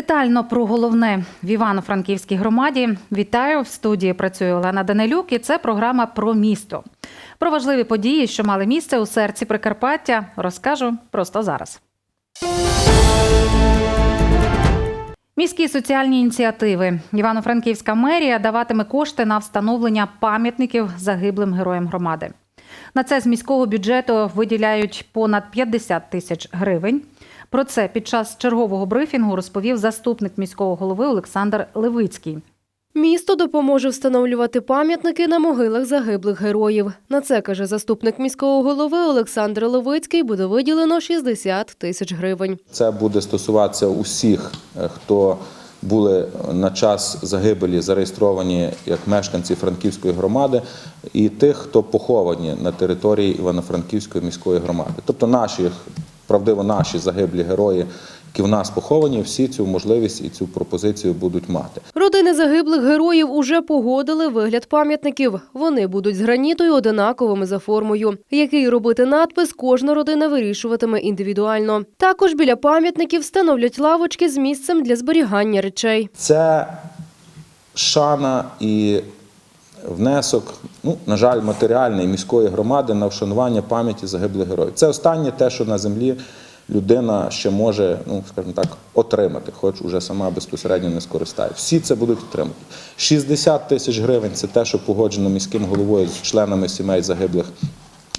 Детально про головне в Івано-Франківській громаді. Вітаю в студії. Працює Олена Данилюк. І це програма про місто. Про важливі події, що мали місце у серці Прикарпаття, розкажу просто зараз. Міські соціальні ініціативи. Івано-Франківська мерія даватиме кошти на встановлення пам'ятників загиблим героям громади. На це з міського бюджету виділяють понад 50 тисяч гривень. Про це під час чергового брифінгу розповів заступник міського голови Олександр Левицький. Місто допоможе встановлювати пам'ятники на могилах загиблих героїв. На це каже заступник міського голови Олександр Левицький. Буде виділено 60 тисяч гривень. Це буде стосуватися усіх, е, хто були на час загибелі зареєстровані як мешканці Франківської громади, і тих, хто поховані на території Івано-Франківської міської громади. Тобто наші, правдиво, наші загиблі герої, які в нас поховані, всі цю можливість і цю пропозицію будуть мати. Родини загиблих героїв уже погодили вигляд пам'ятників. Вони будуть з граніту й одинаковими за формою. Який робити надпис, кожна родина вирішуватиме індивідуально. Також біля пам'ятників встановлять лавочки з місцем для зберігання речей. Це шана і внесок, ну, на жаль, матеріальний міської громади на вшанування пам'яті загиблих героїв. Це останнє те, що на землі людина ще може, ну, скажімо так, отримати, хоч уже сама безпосередньо не скористає. Всі це будуть отримати. 60 тисяч гривень це те, що погоджено міським головою з членами сімей загиблих.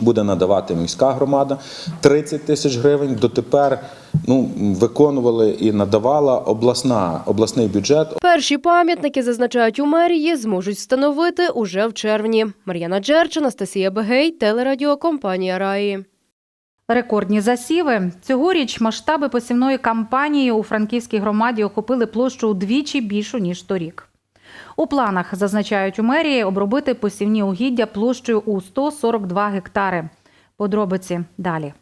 Буде надавати міська громада 30 тисяч гривень. Дотепер ну виконували і надавала обласна обласний бюджет. Перші пам'ятники, зазначають у мерії, зможуть встановити уже в червні. Мар'яна Джерч, Анастасія Бегей, телерадіокомпанія Раї. Рекордні засіви. Цьогоріч масштаби посівної кампанії у Франківській громаді охопили площу удвічі більшу, ніж торік. У планах, зазначають у мерії, обробити посівні угіддя площею у 142 гектари. Подробиці далі.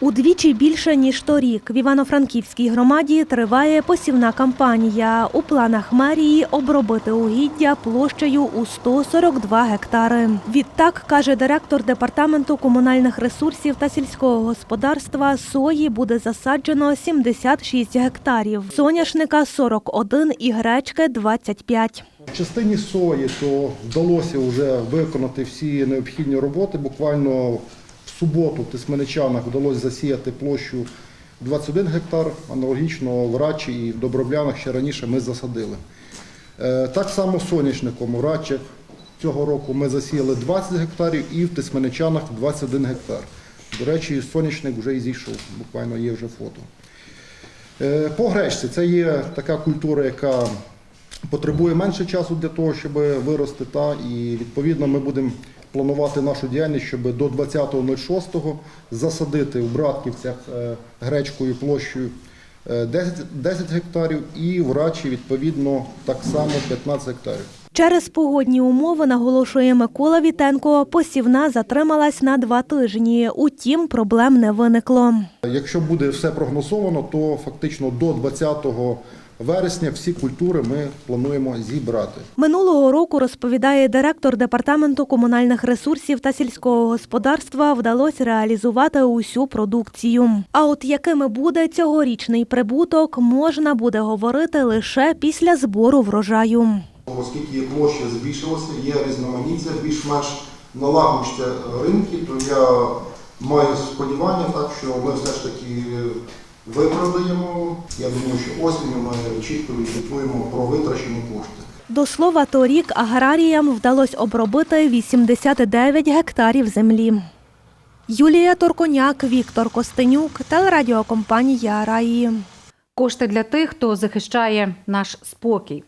Удвічі більше ніж торік в Івано-Франківській громаді триває посівна кампанія. У планах мерії обробити угіддя площею у 142 гектари. Відтак каже директор департаменту комунальних ресурсів та сільського господарства сої буде засаджено 76 гектарів, соняшника 41 і гречки 25. В частині сої то вдалося вже виконати всі необхідні роботи. Буквально в суботу в Тисменичанах вдалося засіяти площу 21 гектар, аналогічно в Рачі і в Доброблянах ще раніше ми засадили. Е, Так само соняшником у Рачах цього року ми засіяли 20 гектарів і в Тисменичанах 21 гектар. До речі, соняшник вже і зійшов, буквально є вже фото. Е, По гречці це є така культура, яка потребує менше часу для того, щоб вирости. Та, і відповідно ми будемо планувати нашу діяльність, щоб до 20.06 засадити в Братківцях е, гречкою площею е, 10, 10 гектарів і в Рачі відповідно так само 15 гектарів. Через погодні умови, наголошує Микола Вітенко, посівна затрималась на два тижні. Утім, проблем не виникло. Якщо буде все прогнозовано, то фактично до 20 вересня всі культури ми плануємо зібрати. Минулого року, розповідає директор департаменту комунальних ресурсів та сільського господарства, вдалося реалізувати усю продукцію. А от якими буде цьогорічний прибуток, можна буде говорити лише після збору врожаю. Оскільки є площа збільшилася, є різноманіття, більш-менш налагодяться ринки, то я маю сподівання, так, що ми все ж таки виправдаємо. Я думаю, що осінню ми чітко відзвітуємо про витрачені кошти. До слова, торік аграріям вдалося обробити 89 гектарів землі. Юлія Торконяк, Віктор Костенюк, телерадіокомпанія Раї. Кошти для тих, хто захищає наш спокій.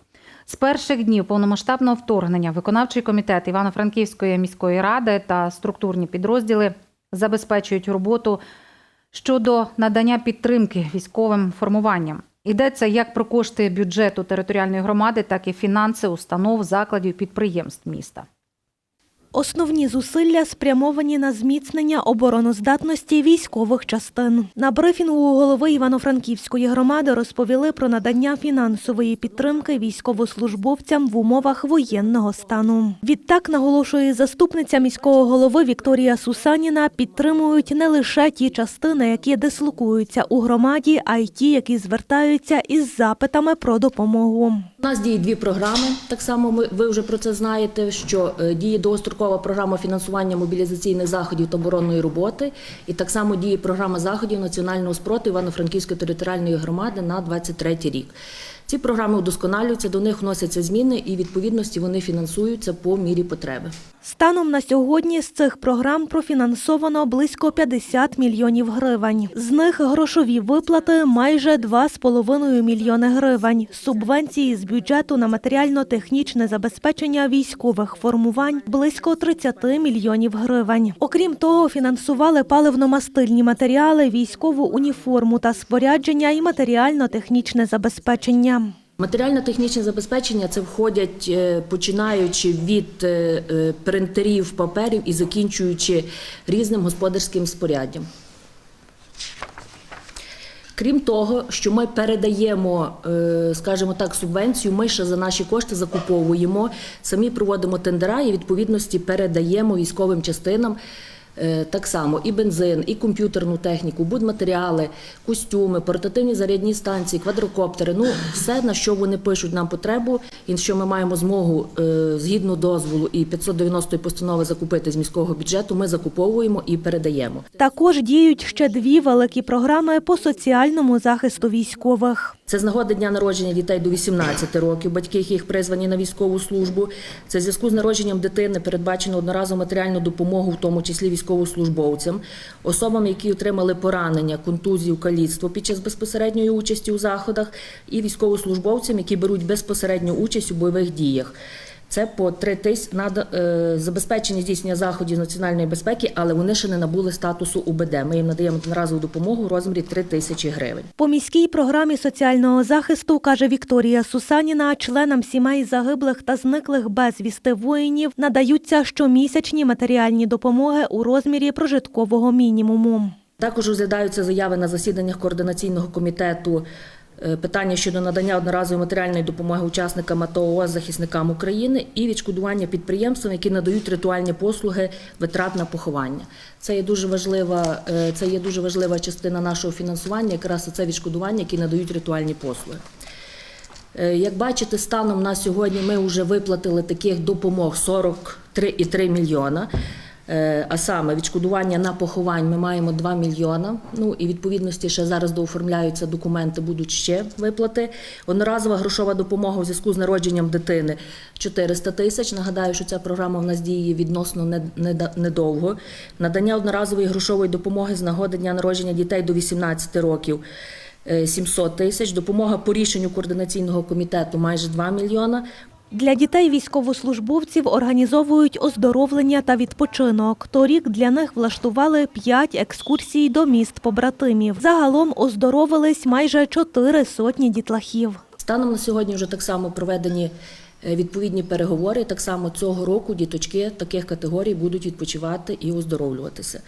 З перших днів повномасштабного вторгнення виконавчий комітет Івано-Франківської міської ради та структурні підрозділи забезпечують роботу щодо надання підтримки військовим формуванням. Йдеться як про кошти бюджету територіальної громади, так і фінанси установ, закладів, підприємств міста. Основні зусилля спрямовані на зміцнення обороноздатності військових частин. На брифінгу голови Івано-Франківської громади розповіли про надання фінансової підтримки військовослужбовцям в умовах воєнного стану. Відтак наголошує заступниця міського голови Вікторія Сусаніна. Підтримують не лише ті частини, які дислокуються у громаді, а й ті, які звертаються із запитами про допомогу. У нас діє дві програми. Так само ми, ви вже про це знаєте, що е, діє довгострокова програма фінансування мобілізаційних заходів та оборонної роботи, і так само діє програма заходів національного спроту Івано-Франківської територіальної громади на 23 рік. Ці програми удосконалюються, до них вносяться зміни, і відповідності вони фінансуються по мірі потреби. Станом на сьогодні з цих програм профінансовано близько 50 мільйонів гривень. З них грошові виплати майже 2,5 мільйони гривень, субвенції з бюджету на матеріально-технічне забезпечення військових формувань близько 30 мільйонів гривень. Окрім того, фінансували паливно-мастильні матеріали, військову уніформу та спорядження і матеріально-технічне забезпечення. Матеріально-технічне забезпечення це входять е, починаючи від е, е, принтерів, паперів і закінчуючи різним господарським споряддям. Крім того, що ми передаємо, скажімо так, субвенцію, ми ще за наші кошти закуповуємо, самі проводимо тендера і відповідності передаємо військовим частинам. Е, Так само і бензин, і комп'ютерну техніку, будматеріали, костюми, портативні зарядні станції, квадрокоптери. Ну, все, на що вони пишуть нам потребу, і що ми маємо змогу е, згідно дозволу і 590 постанови закупити з міського бюджету, ми закуповуємо і передаємо. Також діють ще дві великі програми по соціальному захисту військових. Це з нагоди дня народження дітей до 18 років, батьки яких призвані на військову службу. Це в зв'язку з народженням дитини передбачено одноразову матеріальну допомогу, в тому числі військовослужбовцям, особам, які отримали поранення, контузію, каліцтво під час безпосередньої участі у заходах, і військовослужбовцям, які беруть безпосередню участь у бойових діях. Це по три тисяч надо е, забезпечення здійснення заходів національної безпеки, але вони ще не набули статусу УБД. Ми їм надаємо одноразову допомогу у розмірі 3 тисячі гривень. По міській програмі соціального захисту, каже Вікторія Сусаніна, членам сімей загиблих та зниклих безвісти воїнів надаються щомісячні матеріальні допомоги у розмірі прожиткового мінімуму. Також розглядаються заяви на засіданнях координаційного комітету. Е, Питання щодо надання одноразової матеріальної допомоги учасникам АТО ООС, захисникам України і відшкодування підприємствам, які надають ритуальні послуги витрат на поховання. Це є дуже важлива, е, це є дуже важлива частина нашого фінансування, якраз це відшкодування, які надають ритуальні послуги. Е, Як бачите, станом на сьогодні ми вже виплатили таких допомог 43,3 мільйона. Е, А саме відшкодування на поховань ми маємо 2 мільйона. Ну і відповідності ще зараз дооформляються документи, будуть ще виплати. Одноразова грошова допомога у зв'язку з народженням дитини 400 тисяч. Нагадаю, що ця програма в нас діє відносно не- не- недовго. Надання одноразової грошової допомоги з нагоди дня народження дітей до 18 років. е, 700 тисяч, допомога по рішенню координаційного комітету майже 2 мільйона. Для дітей військовослужбовців організовують оздоровлення та відпочинок. Торік для них влаштували п'ять екскурсій до міст побратимів. Загалом оздоровились майже чотири сотні дітлахів. Станом на сьогодні вже так само проведені відповідні переговори. Так само цього року діточки таких категорій будуть відпочивати і оздоровлюватися.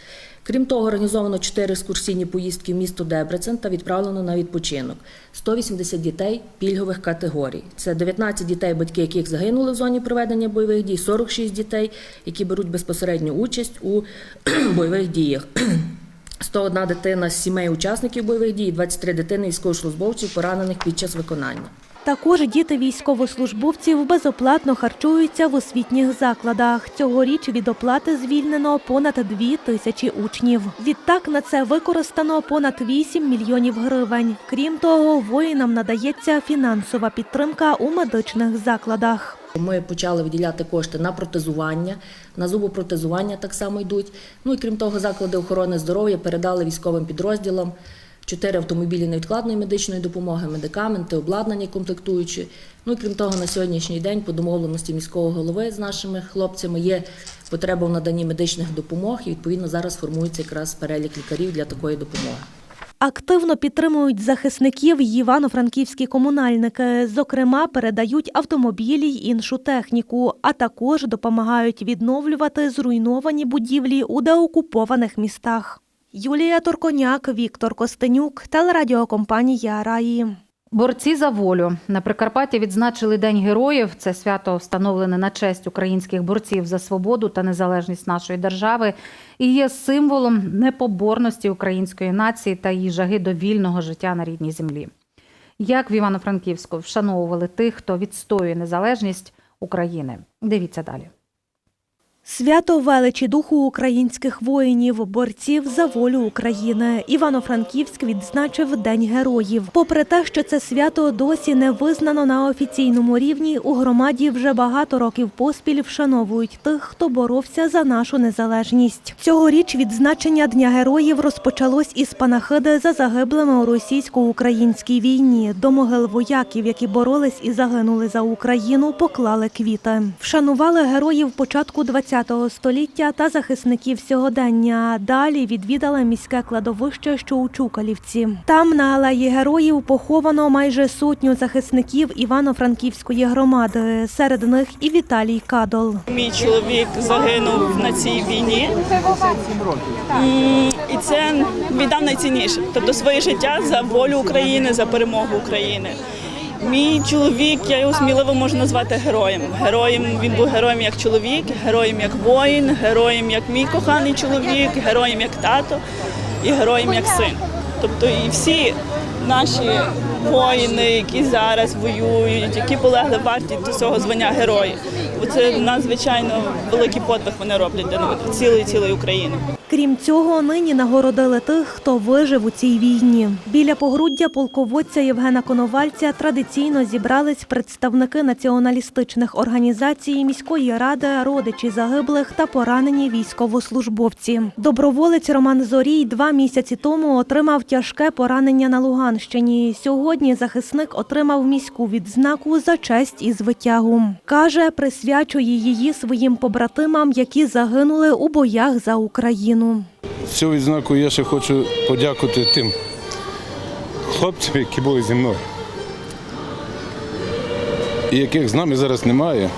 Крім того, організовано 4 екскурсійні поїздки в місто Дебрецен та відправлено на відпочинок. 180 дітей пільгових категорій. Це 19 дітей, батьки яких загинули в зоні проведення бойових дій, 46 дітей, які беруть безпосередню участь у бойових діях. 101 дитина з сімей учасників бойових дій, 23 дитини військовослужбовців, поранених під час виконання. Також діти військовослужбовців безоплатно харчуються в освітніх закладах. Цьогоріч від оплати звільнено понад дві тисячі учнів. Відтак на це використано понад 8 мільйонів гривень. Крім того, воїнам надається фінансова підтримка у медичних закладах. Ми почали виділяти кошти на протезування, на зубопротезування так само йдуть. Ну і крім того, заклади охорони здоров'я передали військовим підрозділам чотири автомобілі невідкладної медичної допомоги, медикаменти, обладнання комплектуючі. Ну і крім того, на сьогоднішній день по домовленості міського голови з нашими хлопцями є потреба в наданні медичних допомог, і відповідно зараз формується якраз перелік лікарів для такої допомоги. Активно підтримують захисників івано-франківські комунальники. Зокрема, передають автомобілі й іншу техніку, а також допомагають відновлювати зруйновані будівлі у деокупованих містах. Юлія Торконяк, Віктор Костенюк, телерадіокомпанія Раї. Борці за волю на Прикарпатті відзначили День героїв. Це свято встановлене на честь українських борців за свободу та незалежність нашої держави і є символом непоборності української нації та її жаги до вільного життя на рідній землі. Як в Івано-Франківську вшановували тих, хто відстоює незалежність України? Дивіться далі. Свято величі духу українських воїнів, борців за волю України. Івано-Франківськ відзначив День героїв. Попри те, що це свято досі не визнано на офіційному рівні, у громаді вже багато років поспіль вшановують тих, хто боровся за нашу незалежність. Цьогоріч відзначення Дня героїв розпочалось із панахиди за загиблими у російсько-українській війні. До могил вояків, які боролись і загинули за Україну, поклали квіти. Вшанували героїв початку ХХ століття та захисників сьогодення. Далі відвідали міське кладовище, що у Чукалівці. Там на алеї героїв поховано майже сотню захисників Івано-Франківської громади. Серед них і Віталій Кадол. Мій чоловік загинув на цій війні. І це віддав найцінніше. Тобто своє життя за волю України, за перемогу України. Мій чоловік, я його сміливо можу назвати героєм. Героєм він був героєм як чоловік, героєм як воїн, героєм як мій коханий чоловік, героєм як тато і героєм як син. Тобто і всі наші воїни, які зараз воюють, які полегли варті до цього звання герої. Це надзвичайно великий подвиг вони роблять для цілої цілої України. Крім цього, нині нагородили тих, хто вижив у цій війні. Біля погруддя полководця Євгена Коновальця традиційно зібрались представники націоналістичних організацій, міської ради, родичі загиблих та поранені військовослужбовці. Доброволець Роман Зорій два місяці тому отримав тяжке поранення на Луганщині. Сьогодні захисник отримав міську відзнаку за честь і звитягу. Каже, присвячує її своїм побратимам, які загинули у боях за Україну. Цю відзнаку я ще хочу подякувати тим хлопцям, які були зі мною. І яких з нами зараз немає.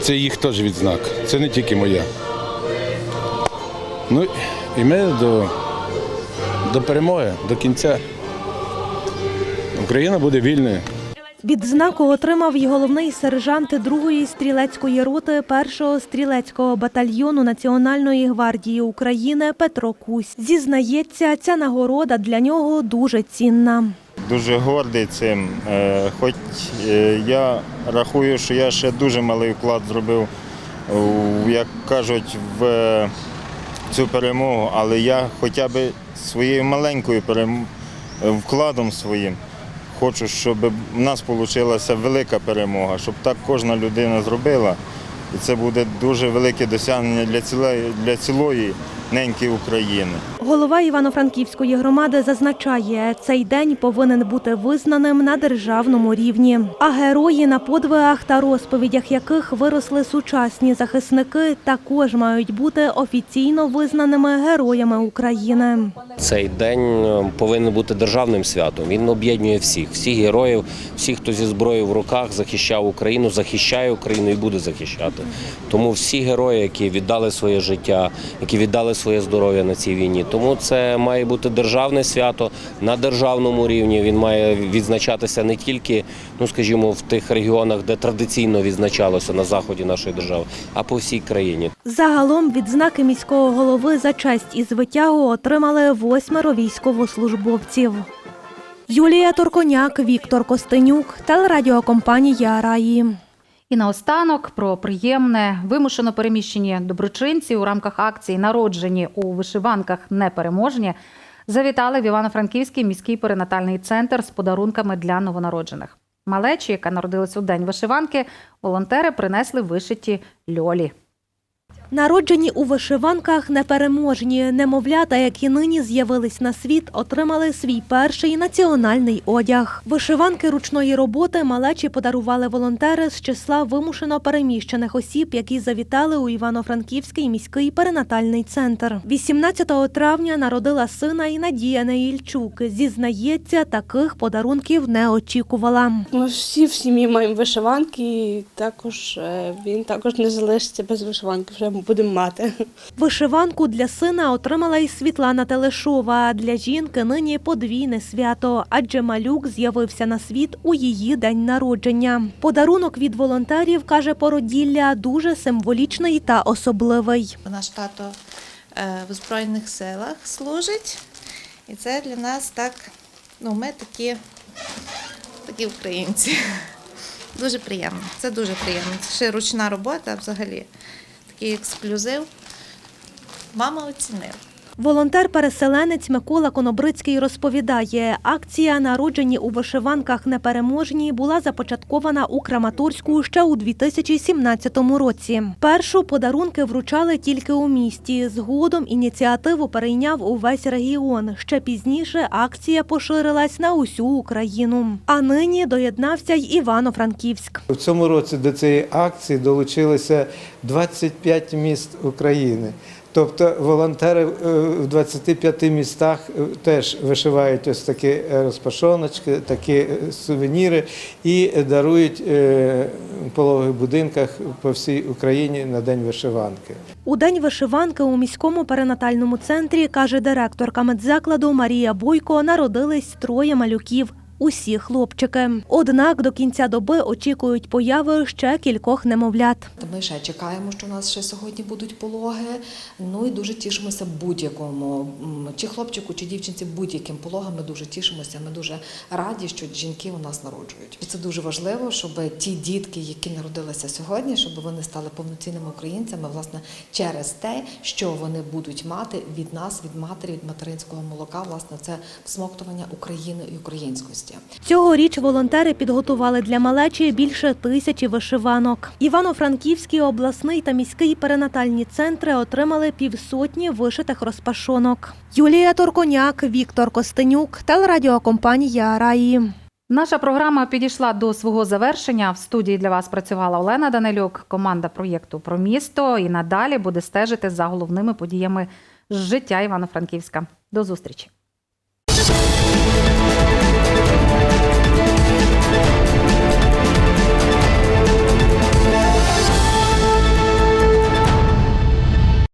Це їх теж відзнак. Це не тільки моя. Ну і ми до, до перемоги, до кінця. Україна буде вільною. Відзнаку отримав і головний сержант 2-ї стрілецької роти 1-го стрілецького батальйону Національної гвардії України Петро Кусь. Зізнається, ця нагорода для нього дуже цінна. Дуже гордий цим. Е, Хоч е, я рахую, що я ще дуже малий вклад зробив, як кажуть, в цю перемогу, але я хоча б своєю маленькою вкладом своїм хочу, щоб в нас вийшла велика перемога, щоб так кожна людина зробила. І це буде дуже велике досягнення для цілої, для цілої неньки України. Голова Івано-Франківської громади зазначає, цей день повинен бути визнаним на державному рівні. А герої, на подвигах та розповідях яких виросли сучасні захисники, також мають бути офіційно визнаними героями України. Цей день е, повинен бути державним святом. Він об'єднує всіх, всіх героїв, всіх, хто зі зброєю в руках захищав Україну, захищає Україну і буде захищати. Тому всі герої, які віддали своє життя, які віддали своє здоров'я на цій війні. Тому це має бути державне свято на державному рівні. Він має відзначатися не тільки, ну скажімо, в тих регіонах, де традиційно відзначалося на заході нашої держави, а по всій країні. Загалом відзнаки міського голови за честь і звитягу отримали восьмеро військовослужбовців. Юлія Турконяк, Віктор Костенюк, телерадіокомпанія Раї. І наостанок про приємне вимушено переміщені доброчинці у рамках акції Народжені у вишиванках непереможні завітали в Івано-Франківський міський перинатальний центр з подарунками для новонароджених. Малечі, яка народилась у день вишиванки, волонтери принесли вишиті льолі. Народжені у вишиванках непереможні. Немовлята, які нині з'явились на світ, отримали свій перший національний одяг. Вишиванки ручної роботи малечі подарували волонтери з числа вимушено переміщених осіб, які завітали у Івано-Франківський міський перинатальний центр. 18 травня народила сина і Надія Неїльчук. Зізнається, таких подарунків не очікувала. Ми всі в сім'ї маємо вишиванки, і також е, він також не залишиться без вишиванки, вже будемо мати. Вишиванку для сина отримала і Світлана Телешова. Для жінки нині подвійне свято, адже малюк з'явився на світ у її день народження. Подарунок від волонтерів каже породілля дуже символічний та особливий. Наш тато е, в Збройних силах служить. І це для нас так, ну, ми такі, такі українці. Дуже приємно. Це дуже приємно. Це ще ручна робота взагалі. Такий ексклюзив. Мама оцінила. Волонтер-переселенець Микола Конобрицький розповідає, акція «Народжені у вишиванках непереможні» була започаткована у Краматорську ще у 2017 році. Першу подарунки вручали тільки у місті. Згодом ініціативу перейняв увесь регіон. Ще пізніше акція поширилась на усю Україну. А нині доєднався й Івано-Франківськ. В цьому році до цієї акції долучилося 25 міст України. Тобто волонтери е, в 25 містах е, теж вишивають ось такі е, розпашоночки, такі сувеніри і дарують в будинках по всій Україні на День вишиванки. У день вишиванки у міському перинатальному центрі, каже директорка медзакладу Марія Бойко, народились троє малюків. Усі хлопчики. Однак до кінця доби очікують появи ще кількох немовлят. Ми ще чекаємо, що у нас ще сьогодні будуть пологи. Ну і дуже тішимося будь-якому чи хлопчику, чи дівчинці будь-яким пологам. Ми дуже тішимося. Ми дуже раді, що жінки у нас народжують. І це дуже важливо, щоб ті дітки, які народилися сьогодні, щоб вони стали повноцінними українцями, власне, через те, що вони будуть мати від нас, від матері, від материнського молока, власне, це всмоктування України і українськості. Цьогоріч волонтери підготували для малечі більше тисячі вишиванок. Івано-Франківський обласний та міський перинатальні центри отримали півсотні вишитих розпашонок. Юлія Торконяк, Віктор Костенюк, телерадіокомпанія Раї. Наша програма підійшла до свого завершення. В студії для вас працювала Олена Данилюк, команда проєкту про місто і надалі буде стежити за головними подіями життя Івано-Франківська. До зустрічі.